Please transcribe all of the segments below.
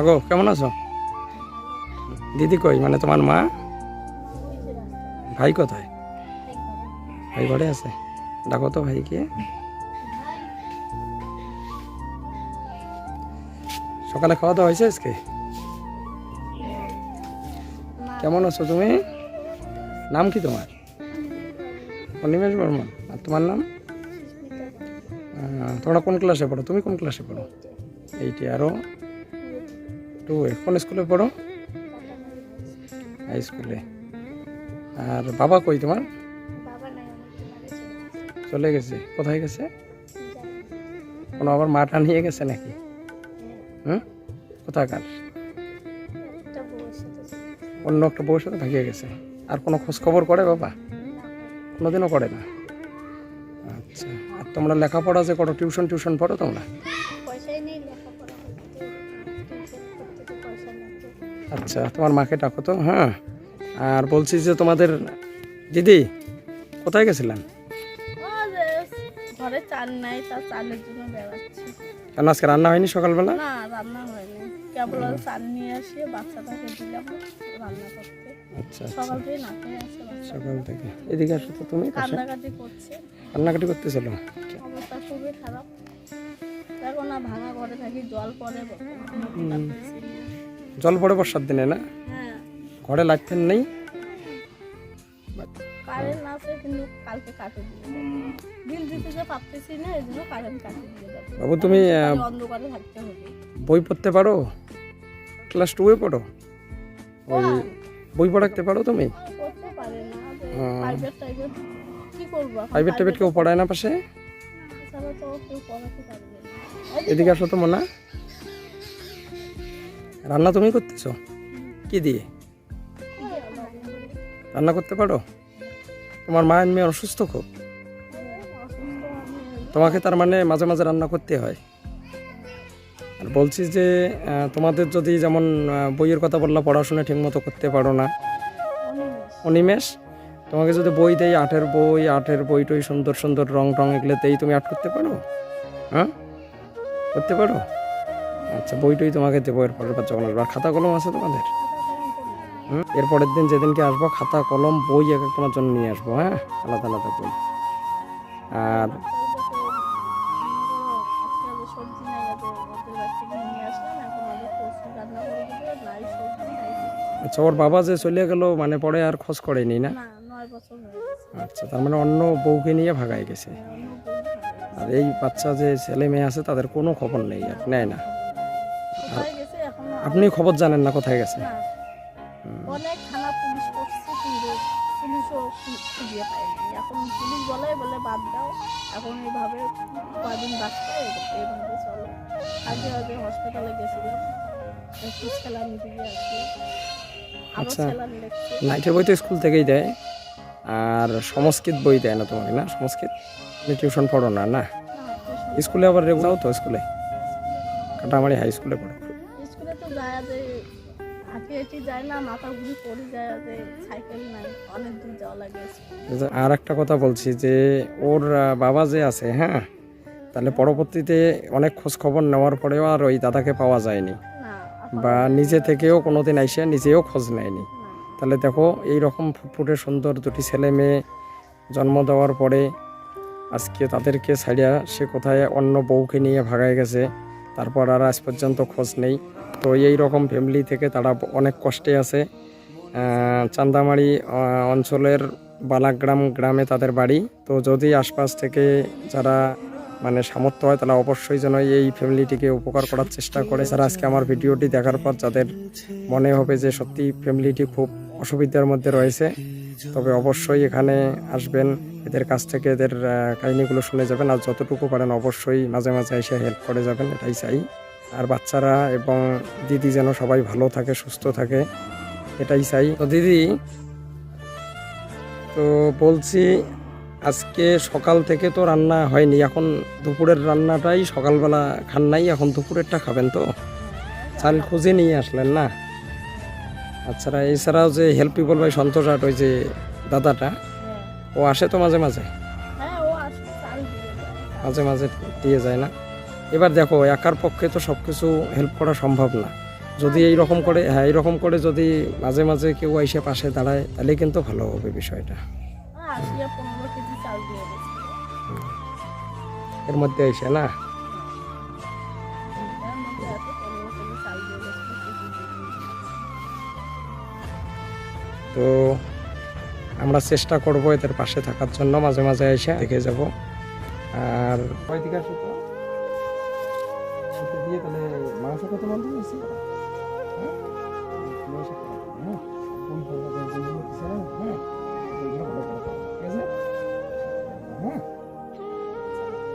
আগো, কেমন আছো? দিদি কই? মানে তোমার মা? ভাই কোথায়? ভাই ঘরে আছে? ডাকো তো ভাইকে। সকালে খাওয়া দাওয়া হয়েছে আজকে? কেমন আছো তুমি? নাম কি তোমার? অনিমেষ বর্মন। আর তোমার নাম? তোমরা কোন ক্লাসে পড়ো? তুমি কোন ক্লাসে পড়ো? এইটি আরও টু কোন স্কুলে পড়ো? হাই স্কুলে আর বাবা কই তোমার? চলে গেছে। কোথায় গেছে? কোনো আবার মাটা নিয়ে গেছে নাকি? হুম? কোথাকার। অন্য একটা বউয়ের সাথে ভাগিয়ে গেছে। আর কোনো খোঁজ খবর করে বাবা? কোনোদিনও করে না। আচ্ছা। আর তোমরা লেখাপড়া যে করো টিউশন টিউশন পড়ো তোমরা? আচ্ছা তোমার মাকে ডাকো তো হ্যাঁ। আর বলছি যে তোমাদের দিদি কোথায় গেছিলেন? ঘরে চাল নাই তা চালের জন্য বেড়াচ্ছি। কেন আজকে রান্না হয়নি সকালবেলা? না রান্না হয়নি। কেবল চাল নিয়ে আসিয়ে বাচ্চাটাকে দিলাম রান্না করতে। আচ্ছা আচ্ছা। সকাল থেকে না সকাল এদিকে আসো তো তুমি। করছে। করতেছিল? অবস্থা খুবই খারাপ। এখন না ভাঙা ঘরে থাকি জল পড়ে। জল বর্ষার দিনে না? হ্যাঁ। ঘরে লাগতেন নেই? কারেন্ট আছে কিন্তু কালকে কাটে বিল দিতে যে পারতেছি না এই জন্য কারেন্ট কাটে বাবু তুমি অন্ধকারে থাকতে হবে। বই পড়তে পারো? ক্লাস টুয়ে পড়ো? ওই বই পড়াতে পারো তুমি? প্রাইভেট টাইভেট কেউ পড়ায় না পাশে? এদিকে আসো তো, মনা। রান্না তুমি করতেছ? কি দিয়ে? রান্না করতে পারো? তোমার মায়ের মেয়ে অসুস্থ খুব। তোমাকে তার মানে মাঝে মাঝে রান্না করতে হয়। আর বলছি যে তোমাদের যদি যেমন বইয়ের কথা বললা, পড়াশোনা ঠিকমতো করতে পারো না। অনিমেষ, তোমাকে যদি বই দেয় আটের বই আটের বই টই সুন্দর সুন্দর রং টং এগুলোতেই তুমি আর্ট করতে পারো? হ্যাঁ? করতে পারো? আচ্ছা বই টই তোমাকে দেবো, এর পরের বার যখন আসবে। আর খাতা কলম আছে তোমাদের? হুম? এরপরের দিন যেদিনকে আসব, খাতা, কলম, বই এক এক তোমার জন্য নিয়ে আসব হ্যাঁ? আলাদা আলাদা বই। আর। আচ্ছা ওর বাবা যে চলে গেল মানে পরে আর খোঁজ করেনি না। হয়ে গেছে। আচ্ছা তার মানে অন্য বউকে নিয়ে ভাগায় গেছে। অন্য বউ ভালো আর এই বাচ্চা যে ছেলে মেয়ে আছে তাদের কোনো খবর নেই আর নেয় না। গেছে আপনি খবর জানেন না কোথায় গেছে? অনেক থানা পুলিশ করছে কিন্তু পুলিশও খুঁজে পায়নি। এখন পুলিশ বলে বলে বাদ দাও। এখন এইভাবে কদিন বাঁচতে এইভাবে চলো। আগে আগে হসপিটালে গেছিলাম। একটু স্যালামি দিয়ে আসি। আরও আচ্ছা। নাইটের বই তো স্কুল থেকেই দেয়। আর সংস্কৃত বই দেয় না তোমাকে না? সংস্কৃত? তুমি টিউশন পড়ো না না? স্কুলে আবার রেগুলাও তো স্কুলে? কাটামারি হাই স্কুলে পড়ো। স্কুলে তো যায় স্কুলে। আর একটা কথা বলছি যে ওর বাবা যে আছে হ্যাঁ? তাহলে পরবর্তীতে অনেক খোঁজ খবর নেওয়ার পরেও আর ওই দাদাকে পাওয়া যায়নি। বা নিজে থেকেও কোনোদিন আইসে নিজেও খোঁজ নেয়নি। তাহলে দেখো এই রকম ফুটফুটে সুন্দর দুটি ছেলে মেয়ে জন্ম দেওয়ার পরে আজকে তাদেরকে ছাড়িয়া সে কোথায় অন্য বউকে নিয়ে ভাগায় গেছে, তারপর আর আজ পর্যন্ত খোঁজ নেই। তো এই রকম ফ্যামিলি থেকে তারা অনেক কষ্টে আছে। চান্দামারি অঞ্চলের বালাগ্রাম গ্রামে তাদের বাড়ি। তো যদি আশপাশ থেকে যারা মানে সামর্থ্য হয়, তারা অবশ্যই যেন এই ফ্যামিলিটিকে উপকার করার চেষ্টা করে। যারা আজকে আমার ভিডিওটি দেখার পর যাদের মনে হবে যে সত্যি ফ্যামিলিটি খুব অসুবিধার মধ্যে রয়েছে। তবে অবশ্যই এখানে আসবেন। এদের কাছ থেকে এদের কাহিনিগুলো শুনে যাবেন। আর যতটুকু পারেন অবশ্যই মাঝে মাঝে এসে হেল্প করে যাবেন, এটাই চাই। আর বাচ্চারা এবং দিদি যেন সবাই ভালো থাকে, সুস্থ থাকে, এটাই চাই। তো দিদি, তো বলছি আজকে সকাল থেকে তো রান্না হয়নি, এখন দুপুরের রান্নাটাই সকালবেলা খান নাই, এখন দুপুরেরটা খাবেন তো? চাল খুঁজে নিয়ে আসলেন না? আচ্ছা এছাড়াও যে হেল্প পিপল বাই সন্তোষ আট ওই যে দাদাটা ও আসে তো মাঝে মাঝে? মাঝে মাঝে দিয়ে যায় না? এবার দেখো একার পক্ষে তো সব কিছু হেল্প করা সম্ভব না। যদি এই রকম করে হ্যাঁ এইরকম করে যদি মাঝে মাঝে কেউ এসে পাশে দাঁড়ায় তাহলে কিন্তু ভালো হবে বিষয়টা। এর মধ্যে এসে না? তো আমরা চেষ্টা করব এদের পাশে থাকার জন্য মাঝে মাঝে এসে দেখে যাব। আর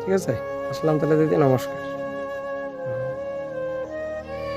ঠিক আছে? আসলাম তাহলে দিদি, নমস্কার।